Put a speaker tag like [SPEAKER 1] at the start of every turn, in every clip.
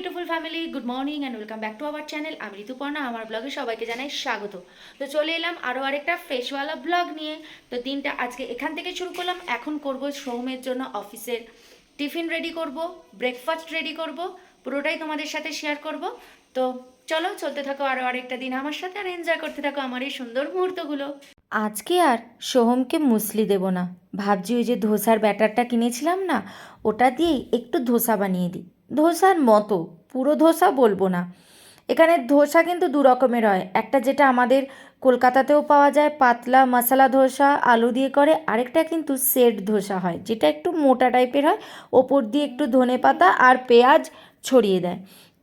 [SPEAKER 1] Beautiful family good morning and welcome back to our channel আমি ঋতুপর্ণা, আমার ব্লগে সবাইকে জানাই স্বাগত। তো চলে এলাম আরও আরেকটা ফ্রেশওয়ালা ব্লগ নিয়ে। তো দিনটা আজকে এখান থেকে শুরু করলাম। এখন করব সোহমের জন্য অফিসের টিফিন রেডি করব ব্রেকফাস্ট রেডি করব, পুরোটাই তোমাদের সাথে শেয়ার করব। তো চলো, চলতে থাকো আরও আরেকটা দিন আমার সাথে আর এনজয় করতে থাকো আমার এই সুন্দর মুহূর্তগুলো। আজকে আর সোহমকে মুসলি দেব না। ভাবছি ওই যে ধোসার ব্যাটারটা কিনেছিলাম না, ওটা দিয়েই একটু ধোসা বানিয়ে দিই। ধোসার মতো, পুরো ধোসা বলব না। এখানে ধোসা কিন্তু দু রকমের হয়। একটা যেটা আমাদের কলকাতাতেও পাওয়া যায়, পাতলা মশলা ধোসা, আলু দিয়ে করে। আরেকটা কিন্তু সেট ধোসা হয়, যেটা একটু মোটা টাইপের হয়, ওপর দিয়ে একটু ধনে পাতা আর পেঁয়াজ ছড়িয়ে দেয়।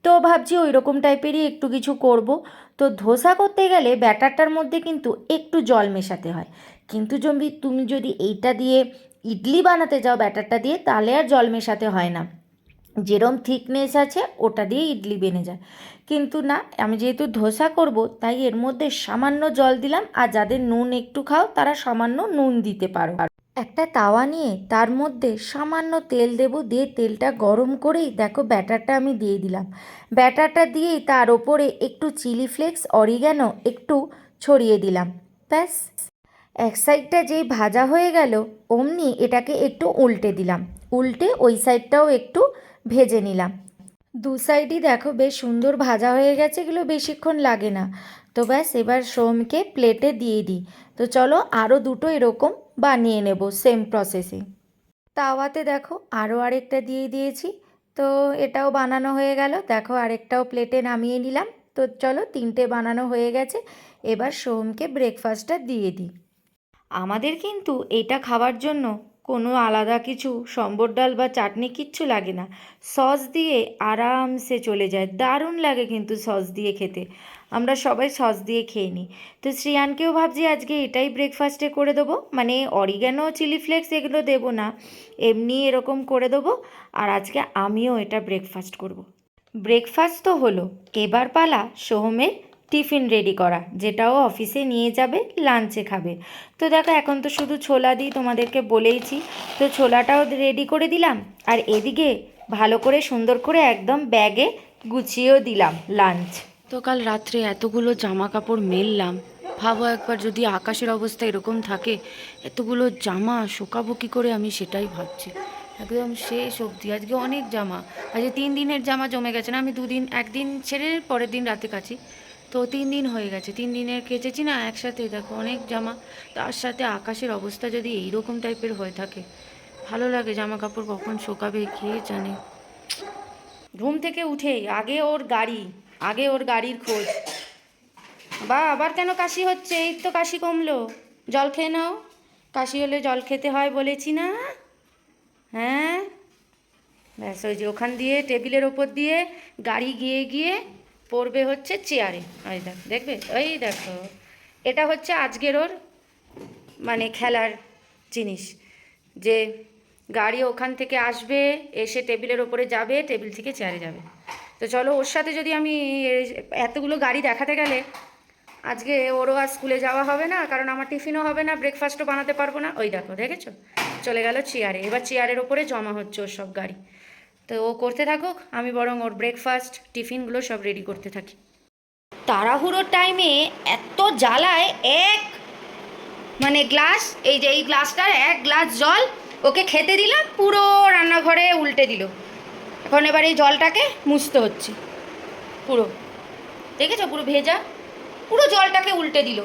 [SPEAKER 1] তো ভাবছি ওই রকম টাইপেরই একটু কিছু করব। তো ধোসা করতে গেলে ব্যাটারটার মধ্যে কিন্তু একটু জল মেশাতে হয়। কিন্তু যদি তুমি যদি এইটা দিয়ে ইডলি বানাতে যাও ব্যাটারটা দিয়ে, তাহলে আর জল মেশাতে হয় না। যেরম থিকনেস আছে, ওটা দিয়ে ইডলি বেনে যায়। কিন্তু না, আমি যেহেতু ধোসা করব, তাই এর মধ্যে সামান্য জল দিলাম, আর যাদের নুন একটু খাও, তারা সামান্য নুন দিতে পারো। একটা তাওয়া নিয়ে তার মধ্যে সামান্য তেল দেব, দিয়ে তেলটা গরম করেই দেখো ব্যাটারটা আমি দিয়ে দিলাম। ব্যাটারটা দিয়েই তার ওপরে একটু চিলি ফ্লেক্স অরিগ্যানো একটু ছড়িয়ে দিলাম। ব্যাস। এক সাইডটা যেই ভাজা হয়ে গেল, অমনি এটাকে একটু উল্টে দিলাম। উল্টে ওই সাইডটাও একটু ভেজে নিলাম। দু সাইডই দেখো বেশ সুন্দর ভাজা হয়ে গেছে, এগুলো বেশিক্ষণ লাগে না। তো ব্যাস, এবার সোমকে প্লেটে দিয়ে দিই। তো চলো আরও দুটো এরকম বানিয়ে নেব সেম প্রসেসে তাওয়াতে দেখো আরও আরেকটা দিয়ে দিয়েছি। তো এটাও বানানো হয়ে গেল। দেখো আরেকটাও প্লেটে নামিয়ে নিলাম। তো চলো তিনটে বানানো হয়ে গেছে। এবার সোমকে ব্রেকফাস্টটা দিয়ে দিই। আমাদের কিন্তু এটা খাবার জন্য কোনো আলাদা কিছু, সম্বর ডাল বা চাটনি কিচ্ছু লাগে না। সস দিয়ে আরামসে চলে যায়। দারুণ লাগে কিন্তু সস দিয়ে খেতে। আমরা সবাই সস দিয়ে খেয়ে নিই। তো শ্রিয়ানকেও ভাবছি আজকে এটাই ব্রেকফাস্টে করে দেবো। মানে অরিগ্যানো চিলি ফ্লেক্স এগুলো দেবো না। এমনি এরকম করে দেবো। আর আজকে আমিও এটা ব্রেকফাস্ট করব। ব্রেকফাস্ট তো হলো। এবার পালা সোহমের টিফিন রেডি করা, যেটাও অফিসে নিয়ে যাবে, লাঞ্চে খাবে। তো দেখো, এখন তো শুধু ছোলা দিই তোমাদেরকে বলেইছি। তো ছোলাটাও রেডি করে দিলাম, আর এদিকে ভালো করে সুন্দর করে একদম ব্যাগে গুছিয়েও দিলাম লাঞ্চ।
[SPEAKER 2] তো কাল রাত্রে এতগুলো জামা কাপড় মেললাম। ভাবো একবার যদি আকাশের অবস্থা এরকম থাকে, এতগুলো জামা শোকাবো কী করে আমি সেটাই ভাবছি। একদম শেষ অবধি, আজকে অনেক জামা। আজকে তিন দিনের জামা জমে গেছে না, আমি দুদিন, একদিন ছেড়ে পরের দিন রাতে কাছি তো তিন দিন হয়ে গেছে, তিন দিনের কেচেছি না, একসাথে দেখো অনেক জামা, তার সাথে আকাশের অবস্থা যদি এইরকম টাইপের হয়ে থাকে, ভালো লাগে জামা কাপড় কখন শোকাবে কে জানে।
[SPEAKER 1] ঘুম থেকে উঠেই আগে ওর গাড়ি, আগে ওর গাড়ির খোঁজ। বা আবার কেন কাশি হচ্ছে? এই তো কাশি কমলো। জল খেয়ে নাও। কাশি হলে জল খেতে হয় বলেছি না? হ্যাঁ? ব্যাস ওই যে ওখান দিয়ে টেবিলের ওপর দিয়ে গাড়ি গিয়ে গিয়ে পড়বে হচ্ছে চেয়ারে। ওই দেখ, দেখবে? ওই দেখো। এটা হচ্ছে আজকের ওর মানে খেলার জিনিস। যে গাড়ি ওখান থেকে আসবে, এসে টেবিলের ওপরে যাবে, টেবিল থেকে চেয়ারে যাবে। তো চলো, ওর সাথে যদি আমি এতগুলো গাড়ি দেখাতে গেলে, আজকে ওরও আর স্কুলে যাওয়া হবে না, কারণ আমার টিফিনও হবে না ব্রেকফাস্টও বানাতে পারব না। ওই দেখো, দেখেছ? চলে গেল চেয়ারে। এবার চেয়ারের ওপরে জমা হচ্ছে ওর সব গাড়ি। তো ও করতে থাকুক, আমি বরং ওর ব্রেকফাস্ট টিফিনগুলো সব রেডি করতে থাকি। তাড়াহুড়োর টাইমে এত জ্বালায়, এক মানে গ্লাস এই যে এই গ্লাসটার এক গ্লাস জল ওকে খেতে দিলাম, পুরো রান্নাঘরে উল্টে দিল। এখন এবার এই জলটাকে মুছতে হচ্ছে, পুরো। দেখেছ? পুরো ভেজা। পুরো জলটাকে উল্টে দিল।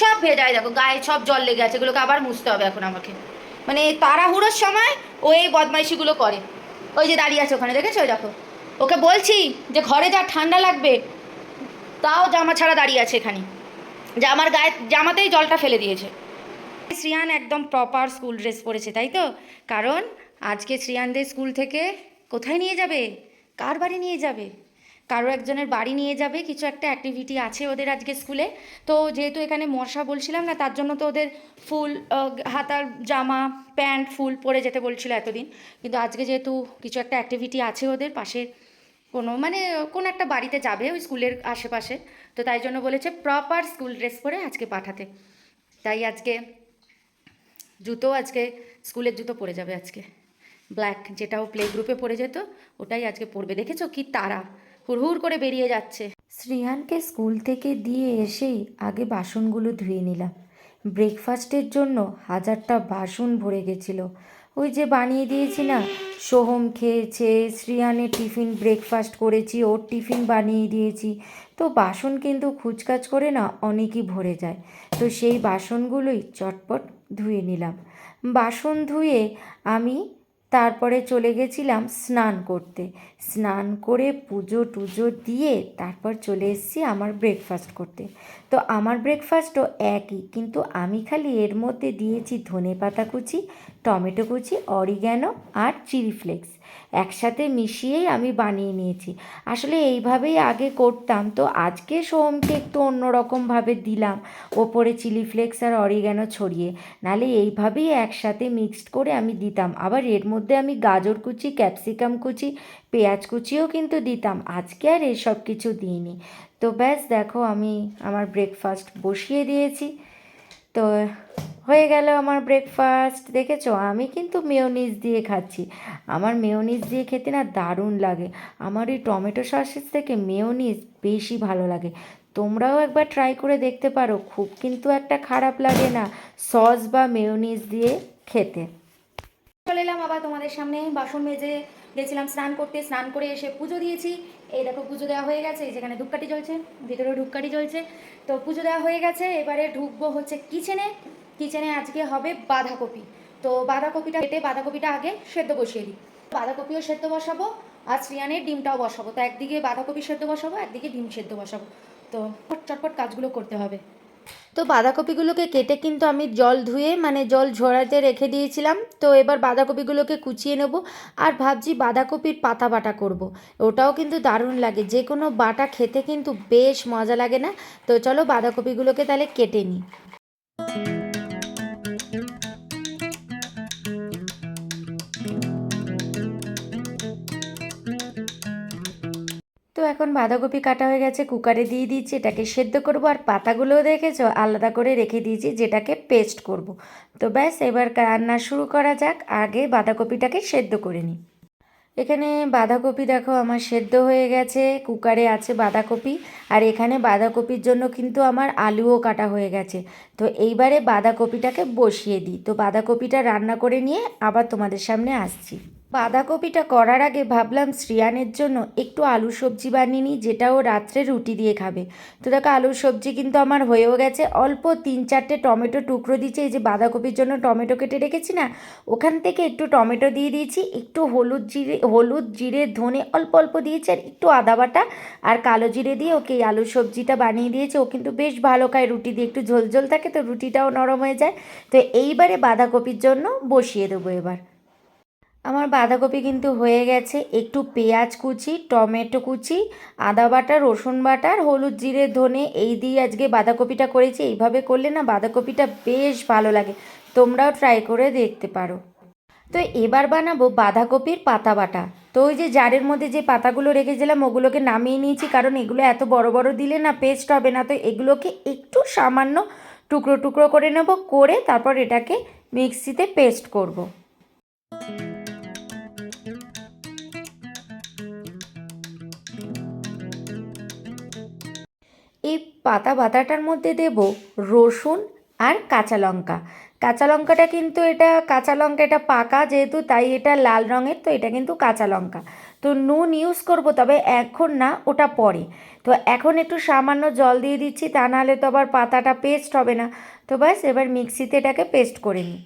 [SPEAKER 1] সব ভেজায় দেখো, গায়ে সব জল লেগে আছে, এগুলোকে আবার মুছতে হবে এখন আমাকে। মানে তাড়াহুড়োর সময় ও এই বদমাইশিগুলো করে। ওই যে দাঁড়িয়ে আছে ওখানে, দেখেছ? দেখো। ওকে বলছি যে ঘরে যা ঠান্ডা লাগবে, তাও জামা ছাড়া দাঁড়িয়ে আছে এখানে। জামার গায়ে, জামাতেই জলটা ফেলে দিয়েছে। শ্রিয়ান একদম প্রপার স্কুল ড্রেস পরেছে, তাই তো? কারণ আজকে শ্রিয়ানদের স্কুল থেকে কোথায় নিয়ে যাবে? কার বাড়ি নিয়ে যাবে? কারও একজনের বাড়ি নিয়ে যাবে, কিছু একটা অ্যাক্টিভিটি আছে ওদের আজকে স্কুলে তো যেহেতু এখানে মশা বলছিলাম না, তার জন্য তো ওদের ফুল হাতার জামা, প্যান্ট, ফুল পরে যেতে বলছিল এতদিন। কিন্তু আজকে যেহেতু কিছু একটা অ্যাক্টিভিটি আছে ওদের পাশে, কোনো মানে কোনো একটা বাড়িতে যাবে ওই স্কুলের আশেপাশে। তো তাই জন্য বলেছে প্রপার স্কুল ড্রেস পরে আজকে পাঠাতে। তাই আজকে জুতো আজকে স্কুলের জুতো পরে যাবে আজকে।
[SPEAKER 3] ব্ল্যাক যেটাও প্লে গ্রুপে পড়ে যেত, ওটাই আজকে পড়বে দেখেছ কি তারা? হুড়হুড় করে বেরিয়ে যাচ্ছে।
[SPEAKER 1] শ্রিয়ানকে স্কুল থেকে দিয়ে এসেই আগে বাসনগুলো ধুয়ে নিলাম। ব্রেকফাস্টের জন্য হাজারটা বাসন ভরে গেছিল। ওই যে বানিয়ে দিয়েছি না, সোহম খেয়েছে শ্রিয়ানের টিফিন ব্রেকফাস্ট করেছি, ওর টিফিন বানিয়ে দিয়েছি। তো বাসন কিন্তু খুচকাচ করে না অনেকই ভরে যায়। তো সেই বাসনগুলোই চটপট ধুয়ে নিলাম। বাসন ধুয়ে আমি তারপরে চলে গেছিলাম স্নান করতে। স্নান করে পুজো টুজো দিয়ে তারপর চলে এসেছি আমার ব্রেকফাস্ট করতে। তো আমার ব্রেকফাস্টও একই, কিন্তু আমি খালি এর মধ্যে দিয়েছি ধনে পাতা কুচি, টমেটো কুচি অরিগ্যানো আর চিলি ফ্লেক্স একসাথে মিশিয়েই আমি বানিয়ে নিয়েছি। আসলে এইভাবেই আগে করতাম। তো আজকে সোমকে একটু অন্যরকমভাবে দিলাম। ওপরে চিলি ফ্লেক্স আর অরিগ্যানো ছড়িয়ে। নালে এইভাবেই একসাথে মিক্সড করে আমি দিতাম। আবার এর মধ্যে আমি গাজর কুচি, ক্যাপসিকাম কুচি, পেঁয়াজ কুচিও কিন্তু দিতাম। আজকে আর এসব কিছু দিইনি। তো ব্যাস, দেখো আমি আমার ব্রেকফাস্ট বসিয়ে দিয়েছি। তো হয়ে গেল আমার ব্রেকফাস্ট দেখেছ? আমি কিন্তু মেয়োনিজ দিয়ে খাচ্ছি। আমার মেয়োনিজ দিয়ে খেতে না দারুণ লাগে। আমার এই টমেটো সসের থেকে মেয়োনিজ বেশি ভালো লাগে। তোমরাও একবার ট্রাই করে দেখতে পারো। খুব কিন্তু একটা খারাপ লাগে না সস বা মেয়োনিজ দিয়ে খেতে।
[SPEAKER 3] চলে এলাম আবার তোমাদের সামনে। বাসন মেজে গেছিলাম, স্নান করতে। স্নান করে এসে পুজো দিয়েছি। এই দেখো পুজো দেওয়া হয়ে গেছে, এই যেখানে ধূপকাঠি জ্বলছে, ভিতরেও ধূপকাঠি জ্বলছে। তো পুজো দেওয়া হয়ে গেছে, এবারে ঢুকবো হচ্ছে কিচেনে কিচেনে আজকে হবে বাঁধাকপি। তো বাঁধাকপিটা কেটে, বাঁধাকপিটা আগে সেদ্ধ বসিয়ে দিই। বাঁধাকপিও সেদ্ধ বসাবো, আর শ্রিয়ানের ডিমটাও বসাবো। তো একদিকে বাঁধাকপি সেদ্ধ বসাবো, একদিকে ডিম সেদ্ধ বসাবো। তো চটপট কাজগুলো করতে হবে।
[SPEAKER 1] তো বাঁধাকপিগুলোকে কেটে কিন্তু আমি জল ধুয়ে মানে জল ঝরাতে রেখে দিয়েছিলাম। তো এবার বাঁধাকপিগুলোকে কুচিয়ে নেব আর ভাবছি বাঁধাকপির পাতা বাটা করব। ওটাও কিন্তু দারুণ লাগে। যে কোনো বাটা খেতে কিন্তু বেশ মজা লাগে না। তো চলো বাঁধাকপিগুলোকে তাহলে কেটে নিই। এখন বাঁধাকপি কাটা হয়ে গেছে, কুকারে দিয়ে দিচ্ছি, এটাকে সেদ্ধ করব, আর পাতাগুলোও দেখেছ? আলাদা করে রেখে দিয়েছি, যেটাকে পেস্ট করব। তো ব্যাস, এবার রান্না শুরু করা যাক, আগে বাঁধাকপিটাকে সেদ্ধ করে নিই। এখানে বাঁধাকপি দেখো আমার সেদ্ধ হয়ে গেছে, কুকারে আছে বাঁধাকপি, আর এখানে বাঁধাকপির জন্য কিন্তু আমার আলুও কাটা হয়ে গেছে। তো এইবারে বাঁধাকপিটাকে বসিয়ে দিই। তো বাঁধাকপিটা রান্না করে নিয়ে আবার তোমাদের সামনে আসছি। বাঁধাকপিটা করার আগে ভাবলাম শ্রিয়ানের জন্য একটু আলু সবজি বানিয়ে নিই, যেটা ও রাত্রে রুটি দিয়ে খাবে। তো দেখো, আলুর সবজি কিন্তু আমার হয়েও গেছে। অল্প তিন চারটে টমেটো টুকরো দিয়েছি, এই যে বাঁধাকপির জন্য টমেটো কেটে রেখেছি না, ওখান থেকে একটু টমেটো দিয়ে দিয়েছি, একটু হলুদ জিরে হলুদ, জিরে, ধনে অল্প অল্প দিয়েছি, আর একটু আদা বাটা আর কালো জিরে দিয়ে ওকে এই আলুর সবজিটা বানিয়ে দিয়েছে। ও কিন্তু বেশ ভালো খায়, রুটি দিয়ে একটু ঝোল ঝোল থাকে, তো রুটিটাও নরম হয়ে যায়। তো এইবারে বাঁধাকপির জন্য বসিয়ে দেবো এবার। আমার বাঁধাকপি কিন্তু হয়ে গেছে। একটু পেঁয়াজ কুচি, টমেটো কুচি, আদা বাটা, রসুন বাটা আর হলুদ জিরে, ধনে এই দিয়ে আজকে বাঁধাকপিটা করেছি। এইভাবে করলে না বাঁধাকপিটা বেশ ভালো লাগে। তোমরাও ট্রাই করে দেখতে পারো। তো এবার বানাবো বাঁধাকপির পাতা বাটা। তো ওই যে জারের মধ্যে যে পাতাগুলো রেখেছিলাম, ওগুলোকে নামিয়ে নিয়েছি, কারণ এগুলো এত বড় বড় দিলে না পেস্ট হবে না। তো এগুলোকে একটু সামান্য টুকরো টুকরো করে নেব, করে তারপর এটাকে মিক্সিতে পেস্ট করব। এই পাতা বাতাটার মধ্যে দেব রসুন আর কাঁচা লঙ্কা। কাঁচা লঙ্কাটা কিন্তু এটা, কাঁচা লঙ্কা এটা পাকা যেহেতু, তাই এটা লাল রঙের, তো এটা কিন্তু কাঁচা লঙ্কা। তো নুন ইউজ করব, তবে এখন না, ওটা পরে। তো এখন একটু সামান্য জল দিয়ে দিচ্ছি, তা নাহলে তো আবার পাতাটা পেস্ট হবে না। তো ব্যাস, এবার মিক্সিতে এটাকে পেস্ট করে নিই।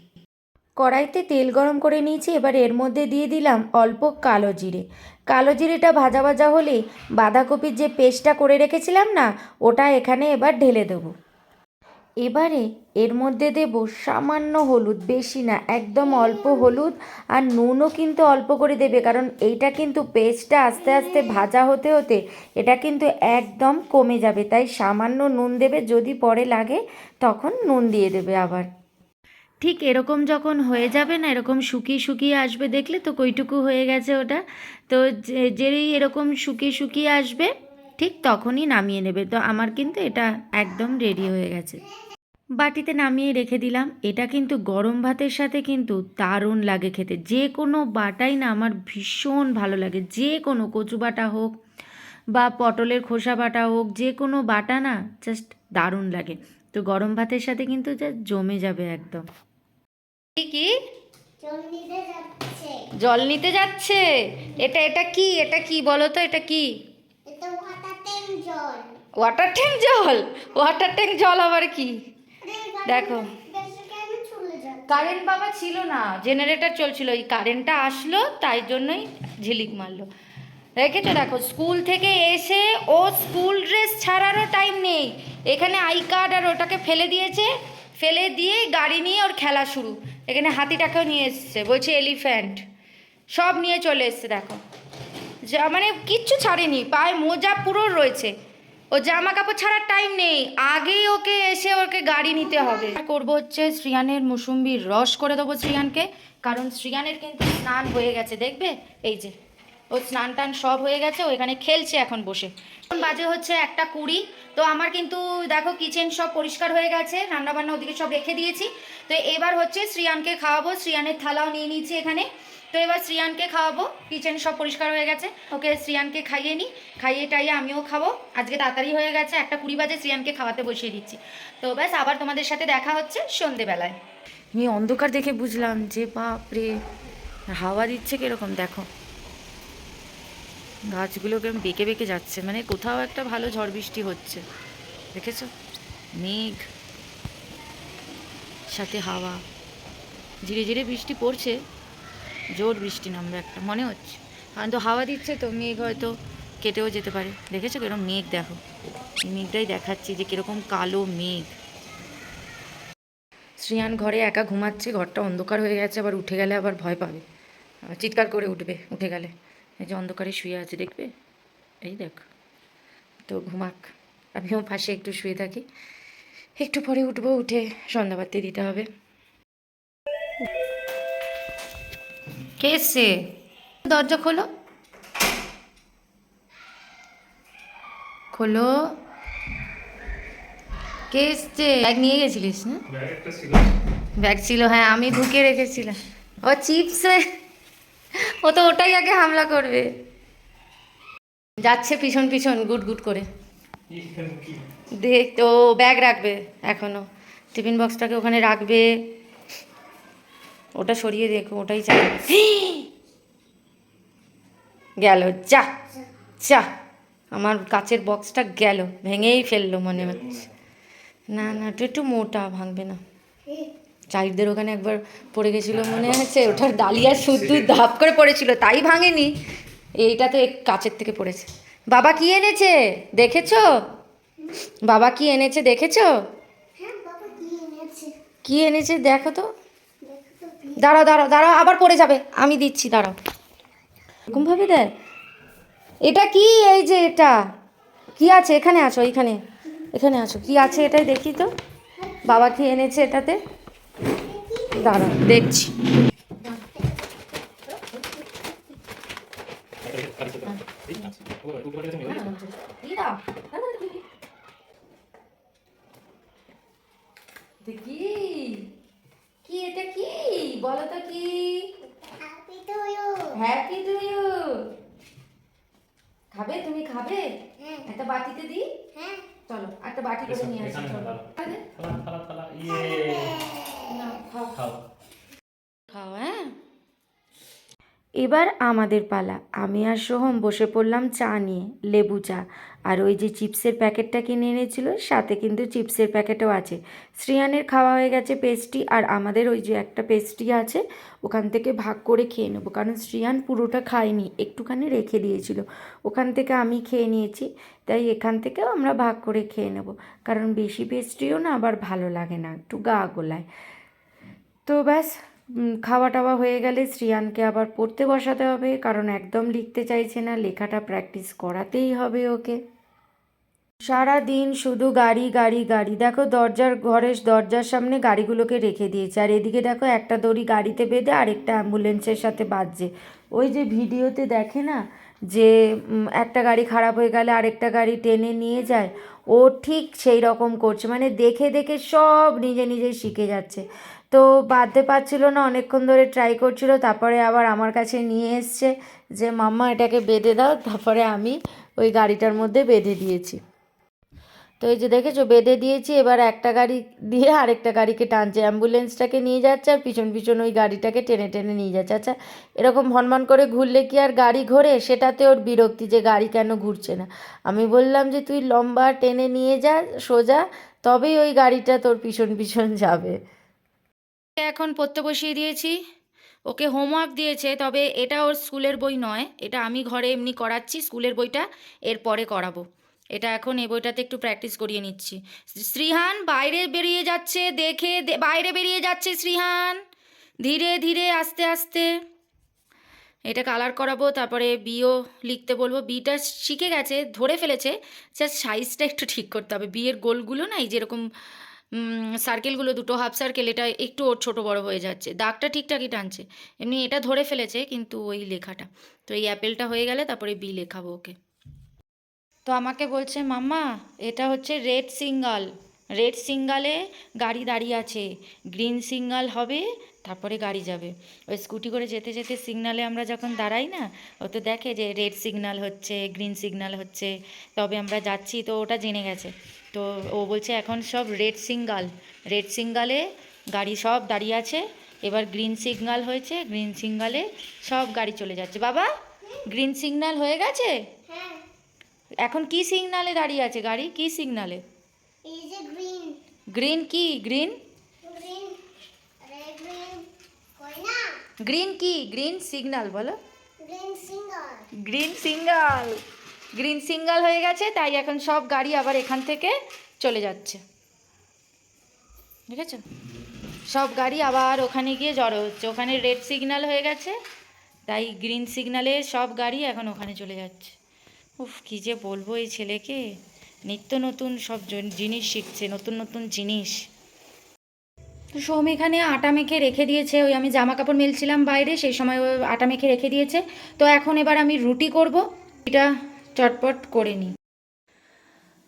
[SPEAKER 1] কড়াইতে তেল গরম করে নিয়েছি, এবার এর মধ্যে দিয়ে দিলাম অল্প কালো জিরে। কালো জিরেটা ভাজা ভাজা হলেই বাঁধাকপির যে পেস্টটা করে রেখেছিলাম না, ওটা এখানে এবার ঢেলে দেবো। এবারে এর মধ্যে দেব সামান্য হলুদ, বেশি না, একদম অল্প হলুদ আর নুনও কিন্তু অল্প করে দেবে, কারণ এইটা কিন্তু পেস্টটা আস্তে আস্তে ভাজা হতে হতে এটা কিন্তু একদম কমে যাবে, তাই সামান্য নুন দেবে, যদি পরে লাগে তখন নুন দিয়ে দেবে আবার। ঠিক এরকম যখন হয়ে যাবে না, এরকম শুকিয়ে শুকিয়ে আসবে, দেখলে তো কইটুকু হয়ে গেছে ওটা। তো যেই এরকম শুকিয়ে শুকিয়ে আসবে, ঠিক তখনই নামিয়ে নেবে। তো আমার কিন্তু এটা একদম রেডি হয়ে গেছে। বাটিতে নামিয়ে রেখে দিলাম। এটা কিন্তু গরম ভাতের সাথে কিন্তু দারুণ লাগে খেতে। যে কোনো বাটাই না আমার ভীষণ ভালো লাগে। যে কোনো কচু বাটা হোক বা পটলের খোসা বাটা হোক, যে কোনো বাটা না জাস্ট দারুণ লাগে। তো গরম ভাতের সাথে কিন্তু জমে যাবে একদম। কি
[SPEAKER 4] জল নিতে যাচ্ছে।
[SPEAKER 1] এটা এটা কি? এটা কি বলো তো এটা কি?
[SPEAKER 4] ওয়াটার ট্যাঙ্ক জল।
[SPEAKER 1] ওয়াটার ট্যাঙ্ক জল? আবার কি? দেখো। কারেন্ট বাবা ছিল না জেনারেটর চলছিল এই কারেন্টটা আসলো তাই জন্যই ঝিলিক মারলো। রেখেছো দেখো স্কুল থেকে এসে ও স্কুল ড্রেস ছাড়ারও টাইম নেই। এখানে আই কার্ড আর ওটাকে ফেলে দিয়েছে। ফেলে দিয়ে গাড়ি নিয়ে ওর খেলা শুরু। এখানে হাতিটাকেও নিয়ে এসছে, বলছে এলিফ্যান্ট। সব নিয়ে চলে এসছে, দেখো। যা মানে কিচ্ছু ছাড়েনি, পায়ে মোজা পুরো রয়েছে। ও জামা কাপড় ছাড়ার টাইম নেই, আগেই ওকে এসে ওকে গাড়ি নিতে হবে। করব হচ্ছে শ্রিয়ানের মুসুম্বির রস করে দেবো শ্রিয়ানকে, কারণ শ্রিয়ানের কিন্তু স্নান হয়ে গেছে, দেখবে? এই যে। ও স্নান টান সব হয়ে গেছে, ও এখানে খেলছে এখন বসে। এখন বাজে হচ্ছে একটা কুড়ি, তো আমার কিন্তু দেখো কিচেন সব পরিষ্কার হয়ে গেছে, রান্নাবান্না ওদিকে সব রেখে দিয়েছি। তো এবার হচ্ছে শ্রিয়ানকে খাওয়াবো, শ্রিয়ানের থালাও নিয়ে নিয়েছি এখানে। তো এবার শ্রিয়ানকে খাওয়াবো কিচেন সব পরিষ্কার হয়ে গেছে। ওকে শ্রিয়ানকে খাইয়ে নিই খাইয়ে টাইয়ে আমিও খাব। আজকে তাড়াতাড়ি হয়ে গেছে, একটা কুড়ি বাজে শ্রিয়ানকে খাওয়াতে বসিয়ে দিচ্ছি। তো ব্যাস, আবার তোমাদের সাথে দেখা হচ্ছে সন্ধেবেলায়। আমি অন্ধকার দেখে বুঝলাম যে বাপরে, হাওয়া দিচ্ছে কীরকম, দেখো। গাছগুলো কেমন বেঁকে বেঁকে যাচ্ছে। মানে কোথাও একটা ভালো ঝড় বৃষ্টি হচ্ছে। দেখেছ? মেঘ, সাথে হাওয়া। ধীরে ধীরে বৃষ্টি পড়ছে। জোর বৃষ্টি নামবে একটা, মনে হচ্ছে। কারণ তো হাওয়া দিচ্ছে তো, মেঘ হয়তো কেটেও যেতে পারে। দেখেছ কীরকম মেঘ দেখো? এই মেঘটাই দেখাচ্ছি যে কীরকম কালো মেঘ। শ্রিয়ান ঘরে একা ঘুমাচ্ছে, ঘরটা অন্ধকার হয়ে গেছে, আবার উঠে গেলে আবার ভয় পাবে। চিৎকার করে উঠবে, উঠে গেলে। এই যে অন্ধকারে শুয়ে আছে দেখবে? এই দেখ তো ঘুমাক। আমিও পাশে একটু শুয়ে থাকি। একটু পরে উঠবো উঠে সন্ধ্যাবাতি দিতে হবে। কে এসছে? দরজা খোলো। খোলো। কে এসছে? ব্যাগ নিয়ে গেছিলিস না ব্যাগ ছিল হ্যাঁ আমি ঢুকে রেখেছিলাম। ও চিপস। ও তো ওটাই আগে হামলা করবে। যাচ্ছে পিছন পিছন, গুট গুট করে। দেখ তো ব্যাগ রাখবে এখনও। টিফিন বক্সটাকে ওখানে রাখবে। ওটা সরিয়ে দেখো, ওটাই চাই। গেল, যা যা। আমার কাচের বক্সটা গেল, ভেঙেই ফেলল মনে হচ্ছে। না না, একটু মোটা ভাঙবে না। চাইরদের ওখানে একবার পড়ে গেছিল মনে আছে? ওটার ডালিয়া শুদ্ধ ধাপ করে পড়েছিল তাই ভাঙেনি। এইটা তো কাছের থেকে পড়েছে। বাবা কি এনেছে? দেখেছ? বাবা কি এনেছে? দেখেছ?
[SPEAKER 4] হ্যাঁ কি এনেছে?
[SPEAKER 1] দেখো তো।
[SPEAKER 4] দেখো তো
[SPEAKER 1] দাঁড়াও দাঁড়াও দাঁড়াও আবার পড়ে যাবে। আমি দিচ্ছি দাঁড়াও। এরকমভাবে দেয়? এটা কি? এই যে এটা। কি আছে? এখানে আছো এখানে এখানে আছো। কি আছে এটাই দেখি তো। বাবা কি এনেছে এটাতে? দাঁড়াও দেখছি। দেখি কি এটা কি? বলো তো কি?
[SPEAKER 4] Happy to you
[SPEAKER 1] happy to you খাবে? তুমি খাবে?
[SPEAKER 4] হ্যাঁ।
[SPEAKER 1] একটা বাটিতে দিই?
[SPEAKER 4] হ্যাঁ।
[SPEAKER 1] চলো একটা বাটি করে নিয়ে আসি চলো।
[SPEAKER 5] থালা থালা থালা ইয়ে
[SPEAKER 1] নাও, খাও
[SPEAKER 5] খাও
[SPEAKER 1] খাও হ্যাঁ এবার আমাদের পালা। আমি আর সোহম বসে পড়লাম চা নিয়ে, লেবু চা। আর ওই যে চিপসের প্যাকেটটা কিনে এনেছিল, সাথে কিন্তু চিপসের প্যাকেটও আছে। শ্রিয়ানের খাওয়া হয়ে গেছে পেস্ট্রি, আর আমাদের ওই যে একটা পেস্ট্রি আছে, ওখান থেকে ভাগ করে খেয়ে নেব। কারণ শ্রিয়ান পুরোটা খায়নি, একটুখানি রেখে দিয়েছিল। ওখান থেকে আমি খেয়ে নিয়েছি, তাই এখান থেকেও আমরা ভাগ করে খেয়ে নেব। কারণ বেশি পেস্ট্রিও না, আবার ভালো লাগে না, একটু গা গোলায়। তো ব্যাস খাওয়া টাওয়া হয়ে গেলে শ্রিয়ানকে আবার পড়তে বসাতে হবে, কারণ একদম লিখতে চাইছে না, লেখাটা প্র্যাকটিস করাতেই হবে ওকে। সারা দিন শুধু গাড়ি গাড়ি গাড়ি। দেখো দরজার ঘরের, দরজার সামনে গাড়িগুলোকে রেখে দিয়েছে। আর এদিকে দেখো একটা দড়ি গাড়িতে বেঁধে আরেকটা অ্যাম্বুলেন্সের সাথে বাজছে। ওই যে ভিডিওতে দেখে না যে একটা গাড়ি খারাপ হয়ে গেলে আরেকটা গাড়ি টেনে নিয়ে যায়? ও ঠিক সেই রকম করছে। মানে দেখে দেখে সব নিজে নিজে শিখে যাচ্ছে। তো বাঁধতে পারছিল না, অনেকক্ষণ ধরে ট্রাই করছিল, তারপরে আবার আমার কাছে নিয়ে এসছে যে, মাম্মা, এটাকে বেঁধে দাও। তারপরে আমি ওই গাড়িটার মধ্যে বেঁধে দিয়েছি। তো এই যে দেখেছ, বেঁধে দিয়েছি, এবার একটা গাড়ি দিয়ে আরেকটা গাড়িকে টানছে। অ্যাম্বুলেন্সটাকে নিয়ে যাচ্ছে আর পিছন পিছন ওই গাড়িটাকে টেনে টেনে নিয়ে যাচ্ছে। আচ্ছা এরকম ভনভন করে ঘুরলে কি আর গাড়ি ঘোরে? সেটাতে ওর বিরক্তি যে গাড়ি কেন ঘুরছে না। আমি বললাম যে, তুই লম্বা টেনে নিয়ে যা, সোজা, তবেই ওই গাড়িটা তোর পিছন পিছন যাবে। এখন পড়তে বসিয়ে দিয়েছি। ওকে হোমওয়ার্ক দিয়েছে, তবে এটা ওর স্কুলের বই নয়। এটা আমি ঘরে এমনি করাচ্ছি, স্কুলের বইটা এরপরে করাবো। এটা এখন এই বইটাতে একটু প্র্যাকটিস করিয়ে নিচ্ছি। শ্রীহান, বাইরে বেরিয়ে যাচ্ছে, দেখে বাইরে বেরিয়ে যাচ্ছে শ্রীহান। ধীরে ধীরে, আস্তে আস্তে। এটা কালার করাবো, তারপরে বিও লিখতে বলব। বিটা শিখে গেছে, ধরে ফেলেছে সাইজটা একটু ঠিক করতে হবে। বিয়ের গোলগুলো না এই যেরকম সার্কেলগুলো দুটো হাফ সার্কেল এটা একটু ওর ছোটো বড় হয়ে যাচ্ছে। দাগটা ঠিকঠাকই টানছে। এমনি এটা ধরে ফেলেছে কিন্তু ওই লেখাটা। তো এই অ্যাপেলটা হয়ে গেলে তারপরে বি লেখাবো ওকে। তো আমাকে বলছে, মাম্মা, এটা হচ্ছে রেড সিঙ্গাল রেড সিঙ্গালে গাড়ি দাঁড়িয়ে আছে। গ্রিন সিঙ্গাল হবে, তারপরে গাড়ি যাবে। ওই স্কুটি করে যেতে যেতে সিগনালে আমরা যখন দাঁড়াই না, ও তো দেখে যে রেড সিগনাল হচ্ছে গ্রিন সিগনাল হচ্ছে। তবে আমরা যাচ্ছি, তো ওটা জেনে গেছে। তো ও বলছে এখন সব রেড সিঙ্গাল রেড সিঙ্গালে গাড়ি সব দাঁড়িয়ে আছে। এবার গ্রিন সিগনাল হয়েছে গ্রিন সিগনালে সব গাড়ি চলে যাচ্ছে। বাবা গ্রিন সিগনাল হয়ে গেছে?
[SPEAKER 3] হ্যাঁ।
[SPEAKER 1] এখন কি সিগনালে দাঁড়িয়ে আছে গাড়ি? কি সিগনালে
[SPEAKER 3] গ্রিন
[SPEAKER 1] কি? গ্রিন
[SPEAKER 3] গ্রিন
[SPEAKER 1] কি? গ্রিন সিগনাল বলো।
[SPEAKER 3] গ্রিন সিঙ্গার
[SPEAKER 1] গ্রিন সিঙ্গাল হয়ে গেছে, তাই এখন সব গাড়ি আবার এখান থেকে চলে যাচ্ছে। ঠিক আছে সব গাড়ি আবার ওখানে গিয়ে জড়ো হচ্ছে। ওখানে রেড সিগন্যাল হয়ে গেছে, তাই গ্রিন সিগনালে সব গাড়ি এখন ওখানে চলে যাচ্ছে। উফ, কী যে বলব এই ছেলেকে? নিত্য নতুন সব জিনিস শিখছে, নতুন নতুন জিনিস। তো সোম এখানে আটা মেখে রেখে দিয়েছে, ওই আমি জামা কাপড় মেলছিলাম বাইরে, সেই সময় ও আটা মেখে রেখে দিয়েছে। তো এখন এবার আমি রুটি করব। এটা চটপট করে নিই।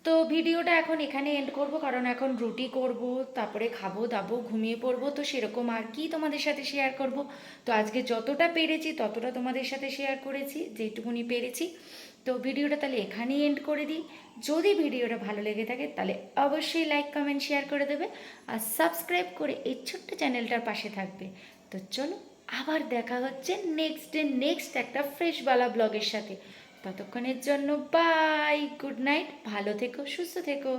[SPEAKER 1] তো ভিডিওটা এখন এখানে এন্ড করব, কারণ এখন রুটি করব, তারপরে খাব, দাবো, ঘুমিয়ে পড়ব, তো সেরকম আর কি তোমাদের সাথে শেয়ার করব। তো আজকে যতটা পেরেছি ততটা তোমাদের সাথে শেয়ার করেছি, যেটুকুনি পেরেছি। তো ভিডিওটা তাহলে এখানেই এন্ড করে দিই। যদি ভিডিওটা ভালো লেগে থাকে তাহলে অবশ্যই লাইক কমেন্ট শেয়ার করে দেবে আর সাবস্ক্রাইব করে এই ছোট্ট চ্যানেলটার পাশে থাকবে। তো চলো আবার দেখা হচ্ছে নেক্সট ডে নেক্সট একটা ফ্রেশওয়ালা ব্লগের সাথে। ততক্ষণের জন্য বাই গুড নাইট ভালো থেকো সুস্থ থেকো।